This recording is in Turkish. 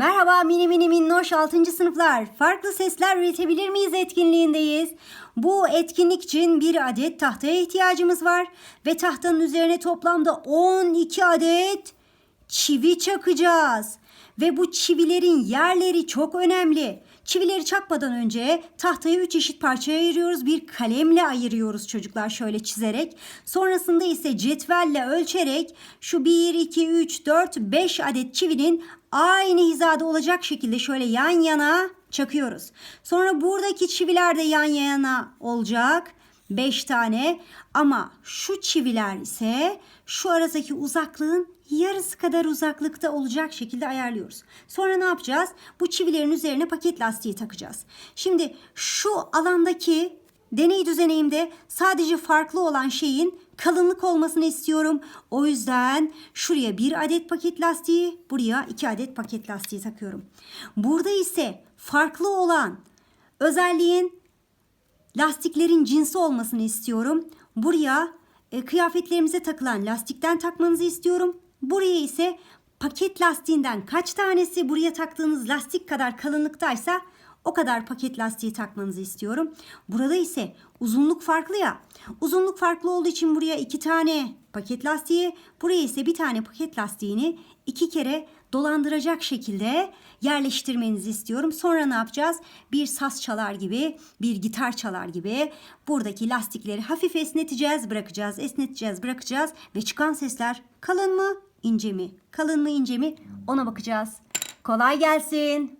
Merhaba mini mini minnoş 6. sınıflar. Farklı sesler üretebilir miyiz etkinliğindeyiz. Bu etkinlik için bir adet tahtaya ihtiyacımız var. Ve tahtanın üzerine toplamda 12 adet çivi çakacağız. Ve bu çivilerin yerleri çok önemli. Çivileri çakmadan önce tahtayı 3 eşit parçaya ayırıyoruz. Bir kalemle ayırıyoruz çocuklar şöyle çizerek. Sonrasında ise cetvelle ölçerek şu 1, 2, 3, 4, 5 adet çivinin aynı hizada olacak şekilde şöyle yan yana çakıyoruz. Sonra buradaki çiviler de yan yana olacak. 5 tane ama şu çiviler ise şu aradaki uzaklığın yarısı kadar uzaklıkta olacak şekilde ayarlıyoruz. Sonra ne yapacağız? Bu çivilerin üzerine paket lastiği takacağız. Şimdi şu alandaki deney düzeneyimde sadece farklı olan şeyin kalınlık olmasını istiyorum. O yüzden şuraya bir adet paket lastiği, buraya iki adet paket lastiği takıyorum. Burada ise farklı olan özelliğin lastiklerin cinsi olmasını istiyorum. Buraya e, kıyafetlerimize takılan lastikten takmanızı istiyorum. Buraya ise paket lastiğinden kaç tanesi buraya taktığınız lastik kadar kalınlıktaysa o kadar paket lastiği takmanızı istiyorum. Burada ise uzunluk farklı ya. Uzunluk farklı olduğu için buraya iki tane paket lastiği, buraya ise bir tane paket lastiğini iki kere dolandıracak şekilde yerleştirmenizi istiyorum. Sonra ne yapacağız? Bir saz çalar gibi, bir gitar çalar gibi buradaki lastikleri hafif esneteceğiz, bırakacağız, esneteceğiz, bırakacağız ve çıkan sesler kalın mı, ince mi? Kalın mı, ince mi? Ona bakacağız. Kolay gelsin.